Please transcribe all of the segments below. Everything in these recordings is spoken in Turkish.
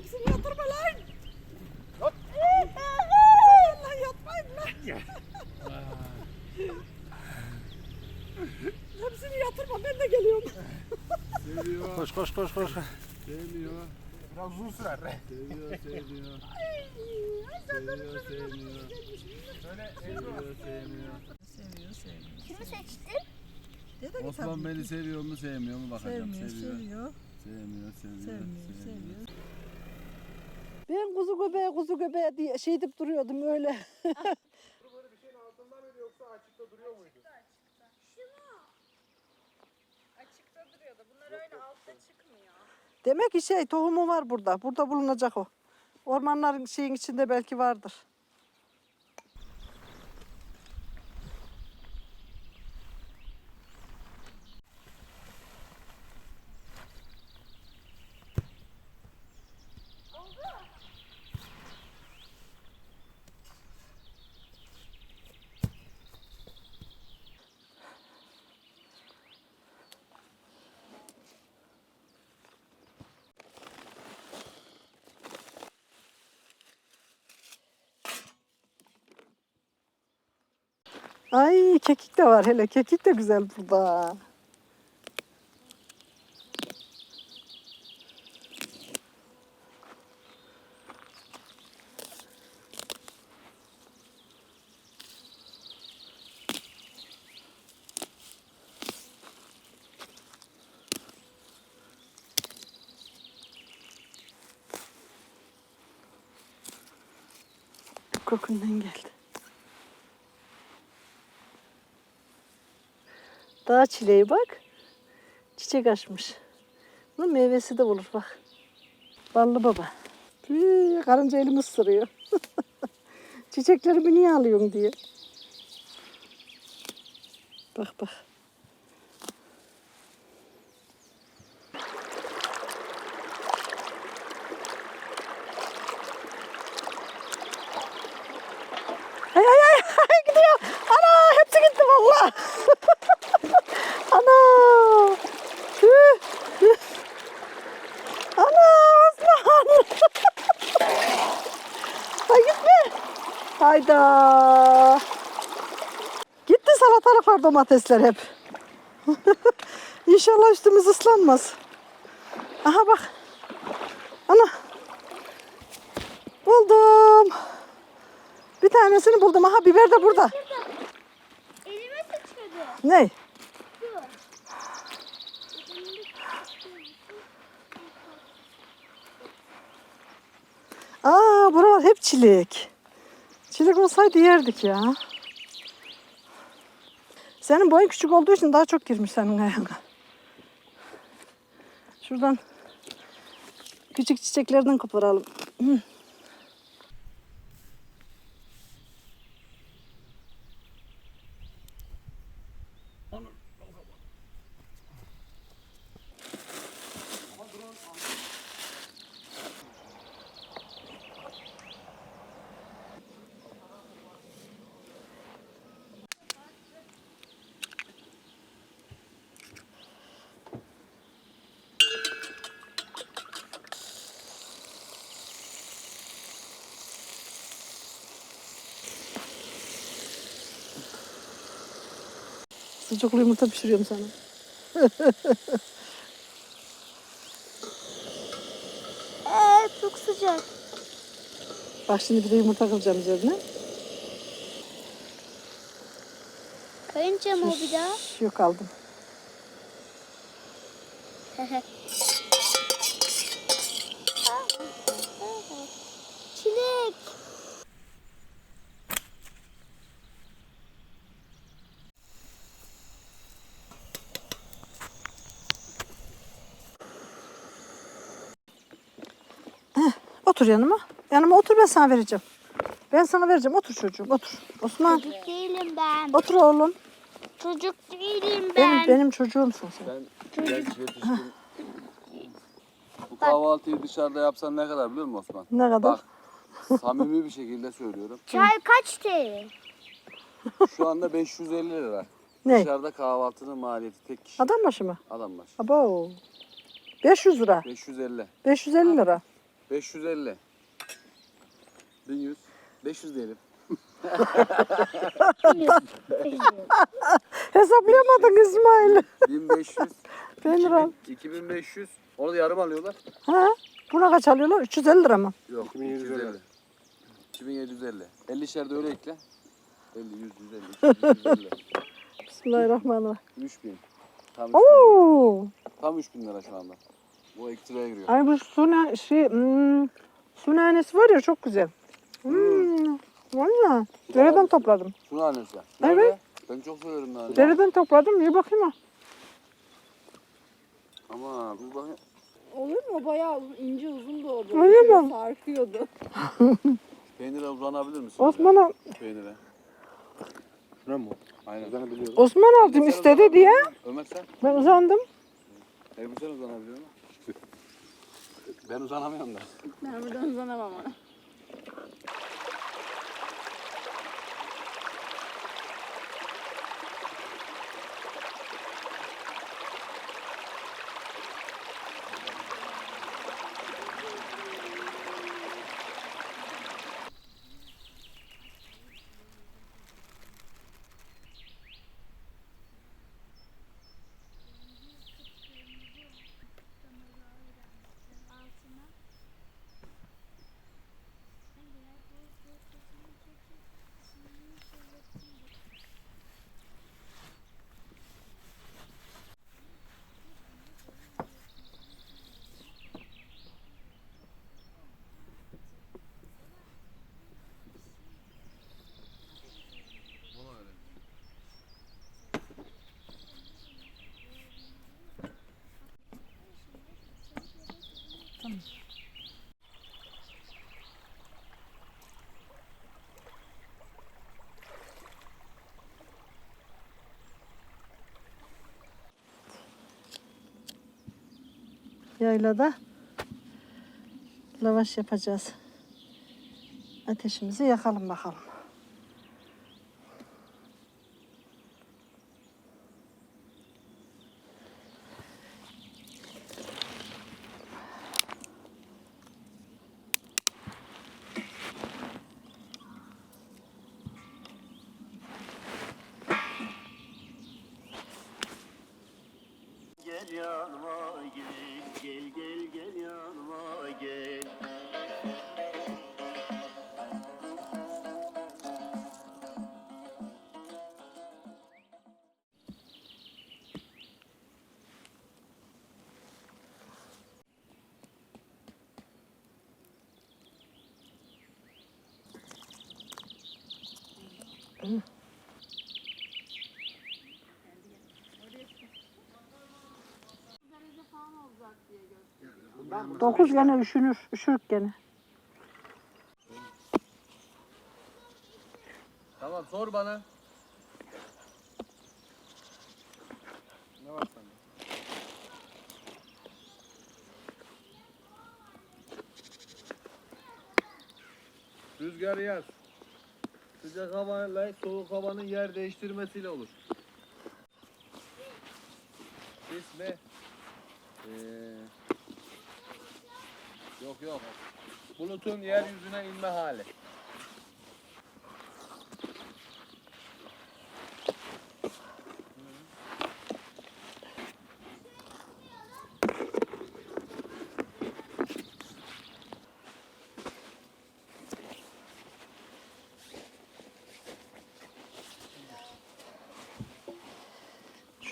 Hepsini yatırma lan. Yat. Allah yatmayın lan. Hepsini yatırma ben de geliyorum. Seviyor. Koş koş koş koş. Sevmiyor. Biraz uzun sürer. Seviyor, sevmiyor. Seviyor, sevmiyor. Şöyle Seviyor, sevmiyor. Seviyor seviyor. Kimi seçtin? Dede Osman beni seviyor mu, sevmiyor mu bakacağım. sevmiyor, Seviyor. seviyor, Sevmiyor, seviyor. sevmiyor, seviyor. Kuzu göbeğe kuzu göbeğe diye şey edip duruyordum öyle. böyle bir şeyin altında mıydı yoksa açıkta duruyor muydu? Açıkta duruyordu. Bunlar öyle altta çıkmıyor. Demek ki şey tohumu var burada. Burada bulunacak o. Ormanların şeyin içinde belki vardır. Ay kekik de var hele. Kekik de güzel burada. Çileği bak. Çiçek açmış. Bunun meyvesi de olur bak. Ballı baba. Üy, karınca elimi ısırıyor. Çiçeklerimi niye alıyorsun diye. Bak bak. Ay ay ay ay gidiyor. Ana hepsi gitti vallahi. Ana. Tüh, tüh. Ana Osman. Ay gitme. Hayda. Gitti salatalıklar domatesler hep. İnşallah üstümüz ıslanmaz. Aha bak. Ana. Buldum. Bir tanesini buldum. Aha biber de burada. Elime sıçradı. Ne? Aa buralar hep çilek. Çilek olsaydı yerdik ya. Senin boyun küçük olduğu için daha çok girmiş senin ayağına. Şuradan küçük çiçeklerden koparalım. Hı. Sucuklu yumurta pişiriyorum sana. Ee, çok sıcak. Bak şimdi bir de yumurta kıracağım üzerine. Kayınca mı o bir daha? Yok aldım. Çilek. Otur yanıma. Yanıma otur ben sana vereceğim. Ben sana vereceğim. Otur çocuğum otur. Osman Çocuk değilim ben. otur oğlum. Çocuk değilim ben. Benim benim çocuğumsun sen. Genç yetişkin. Bu kahvaltıyı dışarıda yapsan ne kadar biliyor musun Osman? Ne kadar? Bak samimi bir şekilde söylüyorum. Çay kaç TL? Şu anda 550 lira. Ne? Dışarıda kahvaltının maliyeti tek kişi Adam başı mı? adam başı. Abo. 500 lira. 550. 550 lira. 550. 1100. 500 diyelim. Hesaplayamadın İsmail. 1500. Peynir al. 2000, 2500. Orada yarım alıyorlar. Ha? Buna kaç alıyorlar? 350 lira mı? Yok 2750. 2750. 50 şerde öyle ekle. 50, 100, 150, 200, 150. Bismillahirrahmanirrahim. 3000. Tam 3000, Oo! tam 3000 lira şu anda. Bu ekstraya giriyor. Ay bu suna şey hmm, su nanesi var ya çok güzel. Hmm. Valla. Dereden topladım. Şunu annesi. Evet. Ben çok severim nane. Dereden topladım. İyi bakayım ha. Ama dur bakayım. Olur mu? Bayağı uzun, ince uzun da o Öyle mi? Sarkıyordu. Peynire uzanabilir misin? Osman'a Peynire. Şuna mı? Aynen. Buradan biliyorum. Osman aldım istedi diye. Ömer sen? Ben uzandım. Ebru sen uzanabiliyor musun? Ben uzanamıyorum da. Ben buradan uzanamam ona. Yaylada lavaş yapacağız. Ateşimizi yakalım bakalım. Dokuz gene üşünür. Üşürük gene. Tamam sor bana. Ne var sende? Rüzgar yaz. Sıcak havayla soğuk havanın yer değiştirmesiyle olur. İsmi? Ee, yok yok. Bulutun yeryüzüne inme hali.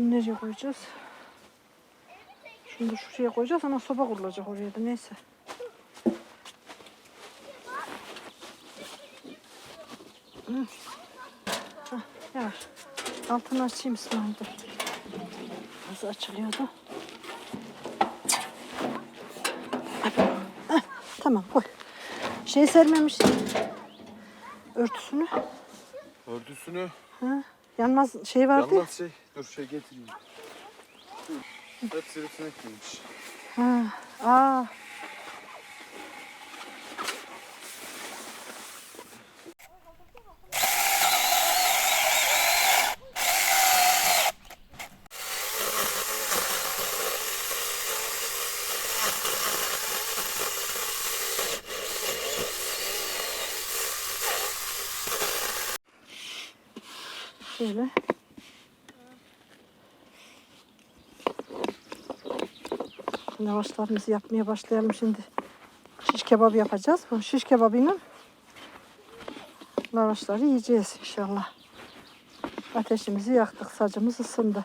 Şunu nereye koyacağız? Şunu da şuraya koyacağız ama soba kurulacak oraya da neyse. Hı. Hah, Yavaş. Altını açayım İsmail dur. Nasıl açılıyordu? Hah, tamam koy. Şey sermemiş. Örtüsünü. Örtüsünü Ha, yanmaz şey vardı ya. Yanmaz şey. Dur şey getireyim. Hep sivrisinek yemiş. Ha. Aa. Şöyle Lavaşlarımızı yapmaya başlayalım şimdi. Şiş kebabı yapacağız. Bu şiş kebabıyla lavaşları yiyeceğiz inşallah. Ateşimizi yaktık, sacımız ısındı.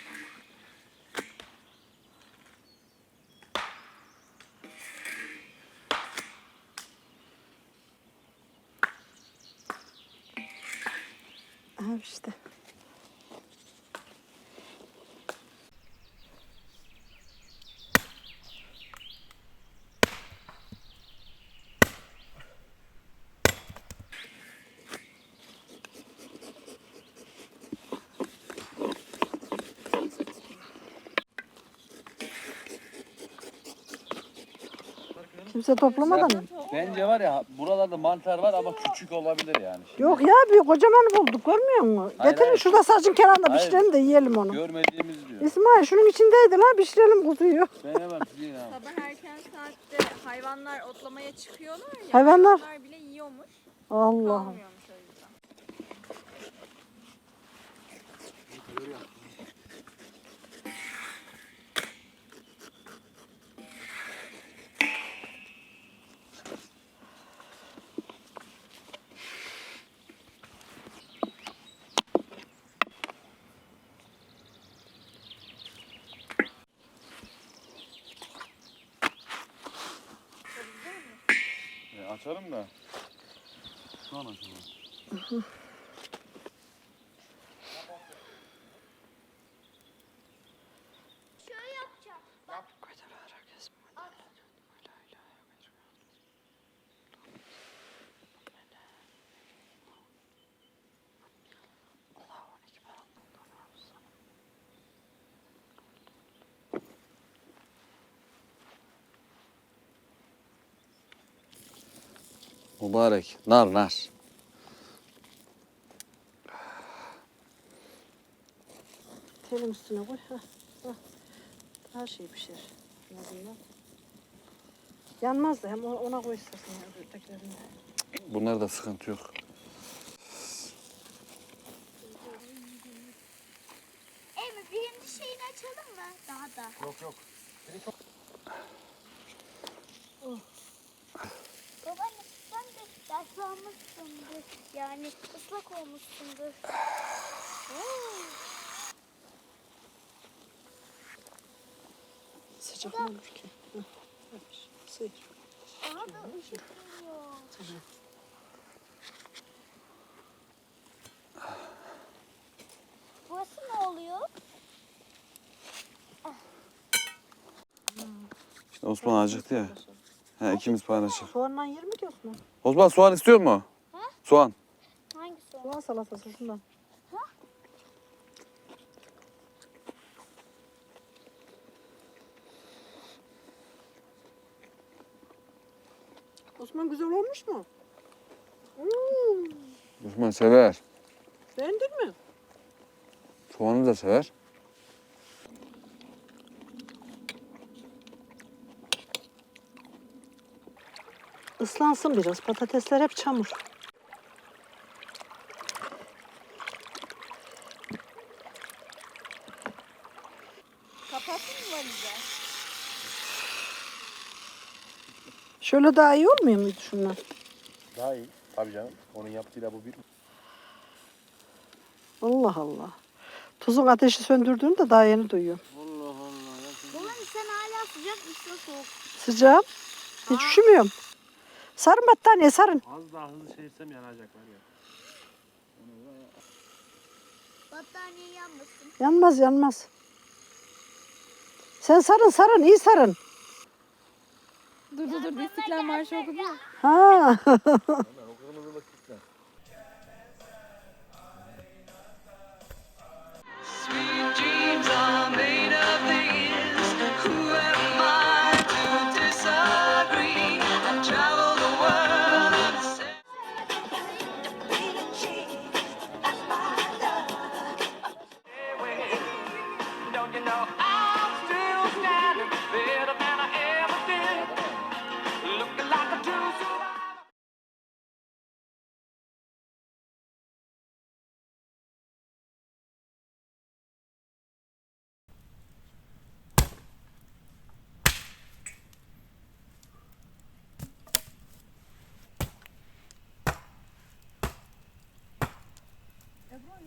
Aha işte. Kimse toplamadan mı? Bence var ya buralarda mantar var ama küçük olabilir yani. Şimdi Yok ya bir kocaman bulduk görmüyor musun? Hayır, Getirin hayır. şurada sacın kenarında Hayır. pişirelim de yiyelim onu. Görmediğimiz diyor. İsmail şunun içindeydi la pişirelim kuzuyu. Ben hemen sileyim abi. Sabah erken saatte hayvanlar otlamaya çıkıyorlar ya. Hayvanlar? hayvanlar bile yiyormuş. Allah. Kalmıyormuş Mübarek. Nar nar. Telin üstüne koy. Heh, heh. Her şey pişer. En azından. Yanmaz da hem ona- koy istersen ötekilerine. Bunlarda sıkıntı yok. Emre birinci şeyini açalım mı? Daha da. Yok yok. Babaanne sen de yaşlanmışsındır. Yani ıslak olmuşsundur. Sıcak mı olur ki? Sıyır. Daha da ışık geliyor. Burası ne oluyor? İşte Osman acıktı ya. He, ikimiz paylaşır. Soğanla yer mi Osman? Osman soğan istiyor mu? Soğan. Hangisi o? Soğan salatası şundan. Osman güzel olmuş mu? Hmm, Osman sever. beğendin mi? Soğanı da sever. Islansın biraz. Patatesler hep çamur. Kapattın mı valizi? Şöyle daha iyi olmuyor muydu şunlar? Daha iyi. Tabii canım. Onun yaptığıyla bu bir. Allah Allah. Tuzun ateşi söndürdüğünü de daha yeni duyuyorum. Allah Allah. ya. Babam sen hala sıcak mısın soğuk? Sıcağım. Hiç üşümüyorum. Sarın battaniye sarın. Az daha hızlı şey etsem yanacaklar ya. Battaniye yanmasın. Yanmaz yanmaz. Sen sarın sarın iyi sarın. Dur dur dur. İstiklal Marşı okudun? Ha.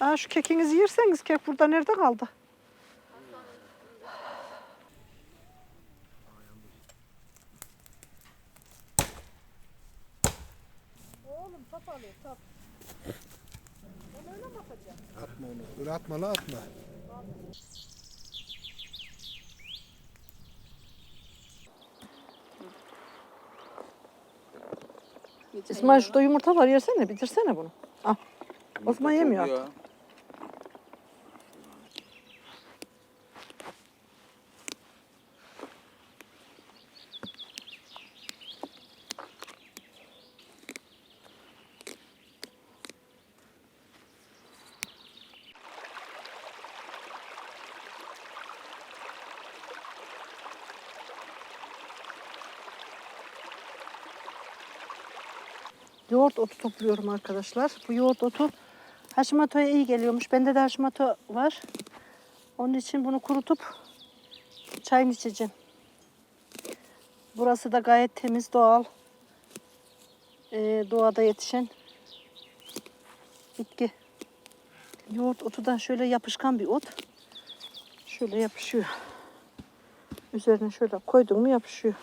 Aa, şu kekinizi yerseniz kek burada nerede kaldı? Oğlum top alıyor top. Atma onu. Öyle atma la atma. İsmail şurada yumurta var yersene bitirsene bunu. Al. Osman yemiyor artık. Yoğurt otu topluyorum arkadaşlar. Bu yoğurt otu Hashimoto'ya iyi geliyormuş. Bende de Hashimoto var. Onun için bunu kurutup çayını içeceğim. Burası da gayet temiz, doğal. Ee, doğada yetişen bitki. Yoğurt otu da şöyle yapışkan bir ot. Şöyle yapışıyor. Üzerine şöyle koydum mu yapışıyor.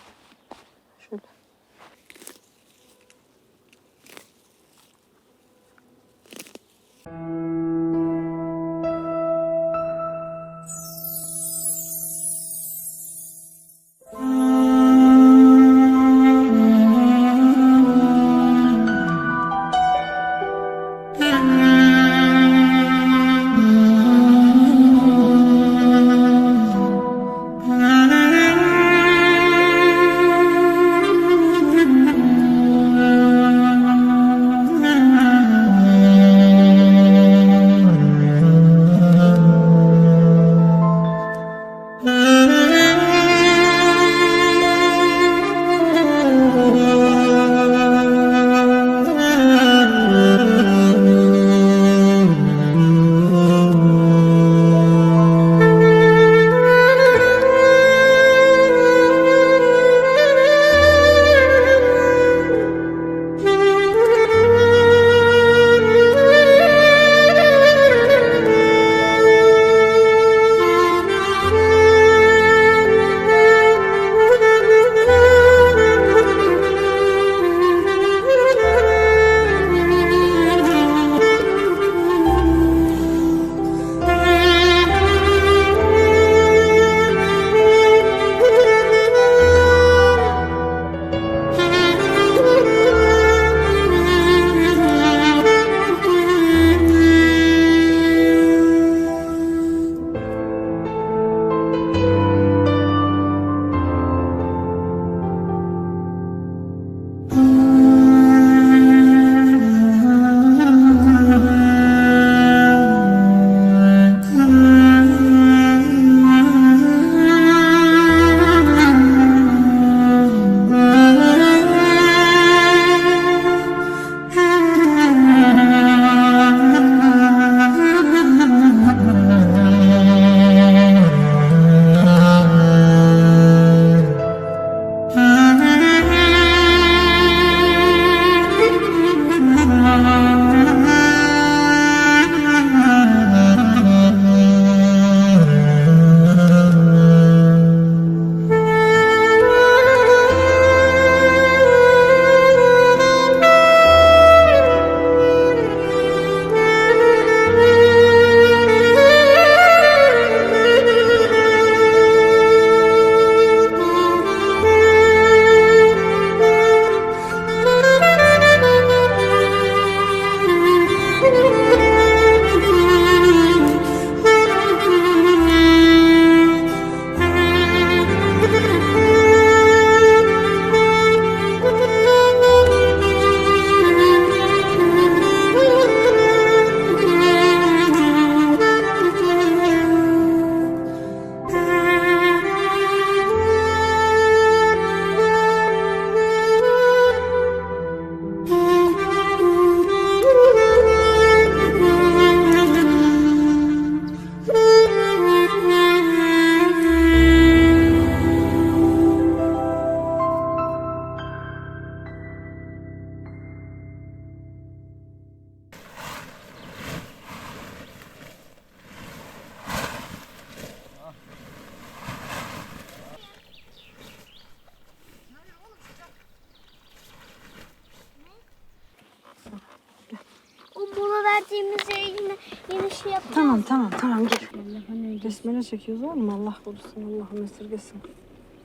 Yeni şey yapacağız. Tamam tamam tamam gel. Besmele çekiyoruz oğlum Allah korusun Allah'ım esirgesin.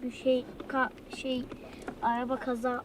Bir şey ka şey araba kaza